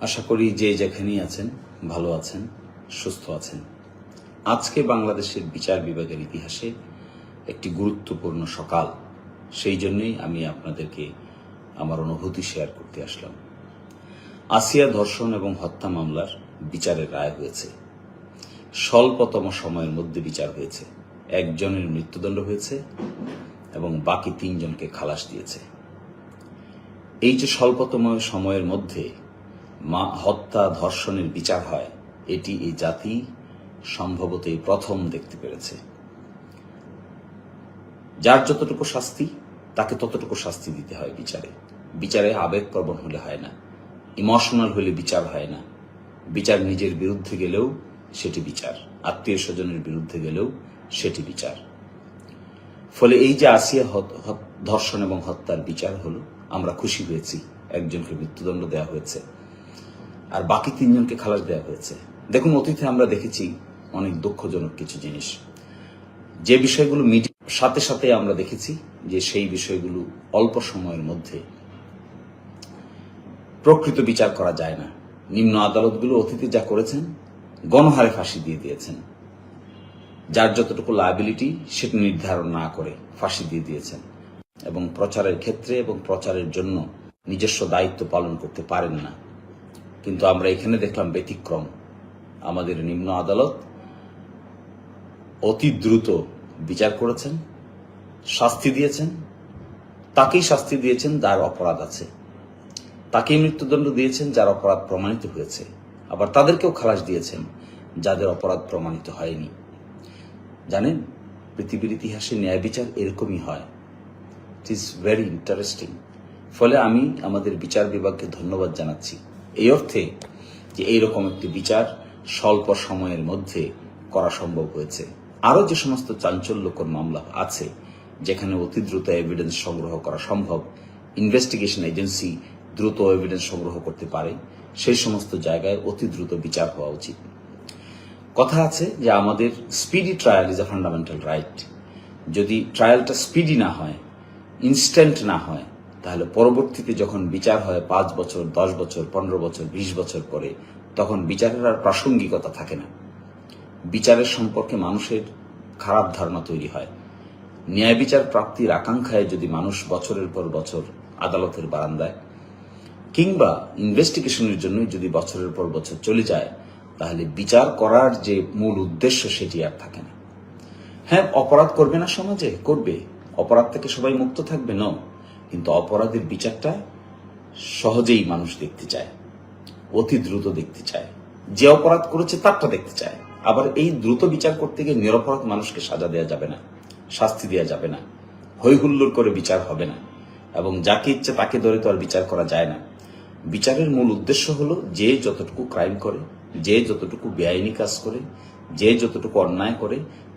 আশা করি যে যেখানেই আছেন, ভালো আছেন, সুস্থ আছেন। আজকে বাংলাদেশের বিচার বিভাগের ইতিহাসে একটি গুরুত্বপূর্ণ সকাল। সেই জন্যই আমি আপনাদেরকে আমার অনুভূতি শেয়ার করতে আসলাম। আসিয়া ধর্ষণ এবং হত্যা মামলার বিচারের রায় হয়েছে। স্বল্পতম সময়ের মধ্যে বিচার হয়েছে। একজনের মৃত্যুদণ্ড হয়েছে এবং বাকি তিনজনকে খালাস দিয়েছে। এই যে স্বল্পতম সময়ের মধ্যে মা হত্যা ধর্ষণের বিচার হয়, এটি এই জাতি সম্ভবত প্রথম দেখতে পেরেছে। যার যতটুকু শাস্তি, তাকে ততটুকু শাস্তি দিতে হয় বিচারে। বিচারে আবেগপ্রবণ হলে হয় না, ইমোশনাল হলে বিচার হয় না। বিচার নিজের বিরুদ্ধে গেলেও সেটি বিচার, আত্মীয় স্বজনের বিরুদ্ধে গেলেও সেটি বিচার। ফলে এই যে আসিয়া ধর্ষণ এবং হত্যার বিচার হলো, আমরা খুশি হয়েছি, একজনকে মৃত্যুদণ্ড দেওয়া হয়েছে। আর বাকি তিনজনকে খালাস দেওয়া হয়েছে। দেখুন, অতীতে আমরা দেখেছি অনেক দুঃখজনক কিছু জিনিস। যে বিষয়গুলো মিডিয়ার সাথে সাথে আমরা দেখেছি যে সেই বিষয়গুলো অল্প সময়ের মধ্যে প্রকৃত বিচার করা যায় না। নিম্ন আদালতগুলো অতীতে যা করেছেন, গণহারে ফাঁসি দিয়ে দিয়েছেন। যার যতটুকু লায়াবিলিটি সেটা নির্ধারণ না করে ফাঁসি দিয়ে দিয়েছেন। এবং প্রচারের ক্ষেত্রে এবং প্রচারের জন্য নিজস্ব দায়িত্ব পালন করতে পারেন না। কিন্তু আমরা এখানে দেখলাম ব্যতিক্রম। আমাদের নিম্ন আদালত অতি দ্রুত বিচার করেছেন, শাস্তি দিয়েছেন। তাকেই শাস্তি দিয়েছেন যার অপরাধ আছে। তাকেই মৃত্যুদণ্ড দিয়েছেন যার অপরাধ প্রমাণিত হয়েছে। আবার তাদেরকেও খালাস দিয়েছেন যাদের অপরাধ প্রমাণিত হয়নি। জানেন, পৃথিবীর ইতিহাসে ন্যায় বিচার এরকমই হয়। ইট ইজ ভেরি ইন্টারেস্টিং ফলে আমি আমাদের বিচার বিভাগকে ধন্যবাদ জানাচ্ছি। এই অর্থে যে এইরকম একটি বিচার স্বল্প সময়ের মধ্যে করা সম্ভব হয়েছে। আরও যে সমস্ত চাঞ্চল্যকর মামলা আছে, যেখানে অতি দ্রুত এভিডেন্স সংগ্রহ করা সম্ভব ইনভেস্টিগেশন এজেন্সি দ্রুত এভিডেন্স সংগ্রহ করতে পারে, সেই সমস্ত জায়গায় অতি দ্রুত বিচার হওয়া উচিত। কথা আছে যে আমাদের speedy trial is a fundamental right যদি ট্রায়ালটা স্পিডি না হয় ইনস্ট্যান্ট না হয় তাহলে পরবর্তীতে যখন বিচার হয় পাঁচ বছর, দশ বছর, পনেরো বছর, বিশ বছর পরে তখন বিচারের আর প্রাসঙ্গিকতা থাকে না। বিচারের সম্পর্কে মানুষের খারাপ ধারণা তৈরি হয়। ন্যায় বিচার প্রাপ্তির আকাঙ্ক্ষায় যদি মানুষ বছরের পর বছর আদালতের বারান্দায়, কিংবা ইনভেস্টিগেশনের জন্য যদি বছরের পর বছর চলে যায়, তাহলে বিচার করার যে মূল উদ্দেশ্য সেটি আর থাকে না। হ্যাঁ অপরাধ করবে না সমাজে? করবে। অপরাধ থেকে সবাই মুক্ত থাকবে? ন কিন্তু অপরাধের বিচারটা সহজেই মানুষ দেখতে চায়, অতি দ্রুত দেখতে চায়। যে অপরাধ করেছে তারটা দেখতে চায়। আবার এই দ্রুত বিচার করতে গিয়ে নিরপরাধ মানুষকে সাজা দেওয়া যাবে না, শাস্তি দেওয়া যাবে না হৈহুল্লোর করে বিচার হবে না, এবং যাকে ইচ্ছে তাকে ধরে তো আর বিচার করা যায় না। বিচারের মূল উদ্দেশ্য হলো যে যতটুকু ক্রাইম করে, যে যতটুকু বেআইনি কাজ করে, যে যতটুকু অন্যায় করে,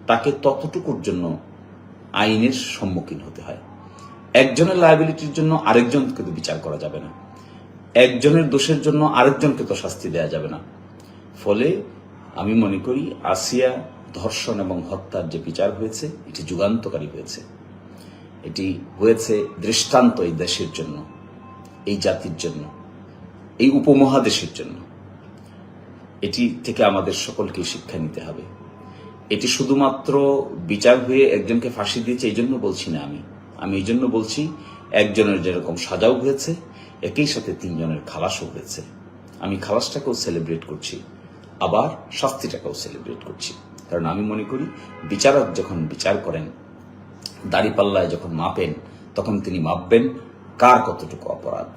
তাকে ততটুকুর জন্য আইনের সম্মুখীন হতে হয়। একজনের লায়াবিলিটির জন্য আরেকজনকে তো বিচার করা যাবে না। একজনের দোষের জন্য আরেকজনকে তো শাস্তি দেওয়া যাবে না। ফলে আমি মনে করি আসিয়া ধর্ষণ এবং হত্যার যে বিচার হয়েছে, এটি যুগান্তকারী হয়েছে। এটি হয়েছে দৃষ্টান্ত এই দেশের জন্য, এই জাতির জন্য, এই উপমহাদেশের জন্য। এটি থেকে আমাদের সকলকে শিক্ষা নিতে হবে। এটি শুধুমাত্র বিচার হয়ে একজনকে ফাঁসি দিয়েছে, এই জন্য বলছি না আমি। আমি এই জন্য বলছি, একজনের যেরকম সাজাও হয়েছে, একই সাথে তিনজনের খালাসও হয়েছে। আমি খালাসটাকেও সেলিব্রেট করছি, আবার শাস্তিটাকেও সেলিব্রেট করছি। কারণ আমি মনে করি, বিচারক যখন বিচার করেন, দাড়িপাল্লায় যখন মাপেন, তখন তিনি মাপবেন কার কতটুকু অপরাধ।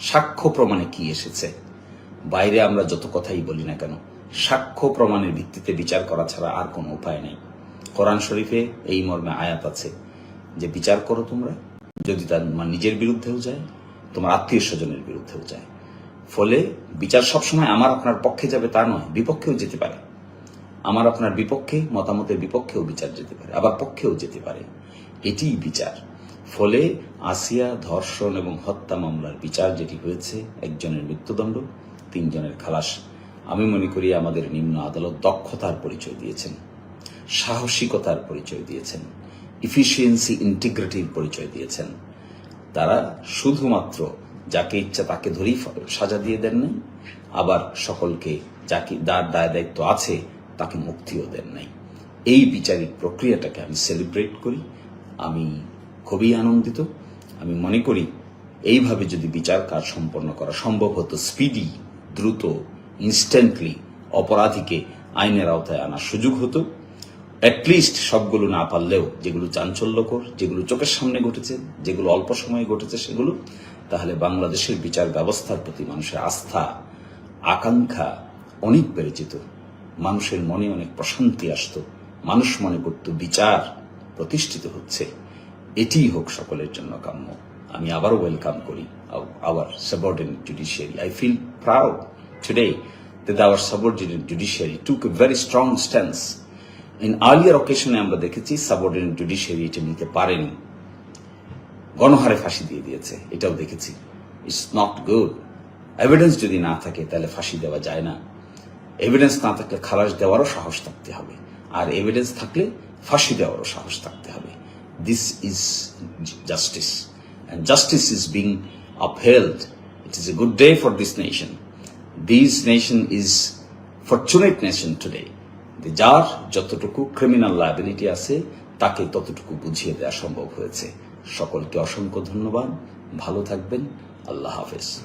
সাক্ষ্য প্রমাণে কি এসেছে? বাইরে আমরা যত কথাই বলি না কেন, সাক্ষ্য প্রমাণের ভিত্তিতে বিচার করা ছাড়া আর কোনো উপায় নেই। কোরআন শরীফে এই মর্মে আয়াত আছে যে বিচার করো তোমরা, যদি তার তোমার নিজের বিরুদ্ধেও যায়, তোমার আত্মীয় স্বজনের বিরুদ্ধেও যায়। ফলে বিচার সবসময় আমার আপনার পক্ষে যাবে তা নয়, বিপক্ষেও যেতে পারে। আমার আপনার বিপক্ষে, মতামতের বিপক্ষেও বিচার যেতে পারে, আবার পক্ষেও যেতে পারে। এটিই বিচার। ফলে আসিয়া, ধর্ষণ এবং হত্যা মামলার বিচার যেটি হয়েছে, একজনের মৃত্যুদণ্ড, তিনজনের খালাস, আমি মনে করি আমাদের নিম্ন আদালত দক্ষতার পরিচয় দিয়েছেন, সাহসিকতার পরিচয় দিয়েছেন। ইফিসিয়েন্সি ইন্টিগ্রিটির পরিচয় দিয়েছেন। তারা শুধুমাত্র যাকে ইচ্ছা তাকে ধরেই সাজা দিয়ে দেন নাই, আবার সকলকে যাকে যার দায় দায়িত্ব আছে তাকে মুক্তিও দেন নাই। এই বিচারিক প্রক্রিয়াটাকে আমি সেলিব্রেট করি। আমি খুবই আনন্দিত। আমি মনে করি এইভাবে যদি বিচার কাজ সম্পন্ন করা সম্ভব হতো স্পিডি দ্রুত ইনস্ট্যান্টলি অপরাধীকে আইনের আওতায় আনার সুযোগ হতো। অ্যাটলিস্ট সবগুলো না পারলেও যেগুলো চাঞ্চল্যকর, যেগুলো চোখের সামনে ঘটেছে, যেগুলো অল্প সময়ে ঘটেছে সেগুলো, তাহলে বাংলাদেশের বিচার ব্যবস্থার প্রতি মানুষের আস্থা, আকাঙ্ক্ষা অনেক বেড়ে যেত মানুষের মনে অনেক প্রশান্তি আসতো, মানুষ মনে করত বিচার প্রতিষ্ঠিত হচ্ছে। এটিই হোক সকলের জন্য কাম্য। আমি আবারও ওয়েলকাম করি our subordinate judiciary I feel proud today that our subordinate judiciary took a very strong stance. In earlier occasion, আমরা দেখেছি সাবঅর্ডিনেট জুডিশিয়ারি এটা নিতে পারেনি। গণহারে ফাঁসি দিয়ে দিয়েছে, এটাও দেখেছি। ইটস নট গুড এভিডেন্স যদি না থাকে, তাহলে ফাঁসি দেওয়া যায় না। এভিডেন্স না থাকলে খালাস দেওয়ারও সাহস থাকতে হবে। আর এভিডেন্স থাকলে ফাঁসি দেওয়ারও সাহস থাকতে হবে। This is justice and justice is being upheld. It is a good day for this nation. This nation is fortunate nation today. যার যতটুকু ক্রিমিনাল লাইবিলিটি আছে, তাকে ততটুকু বুঝিয়ে দেওয়া সম্ভব হয়েছে। সকলকে অসংখ্য ধন্যবাদ। ভালো থাকবেন। আল্লাহ হাফেজ।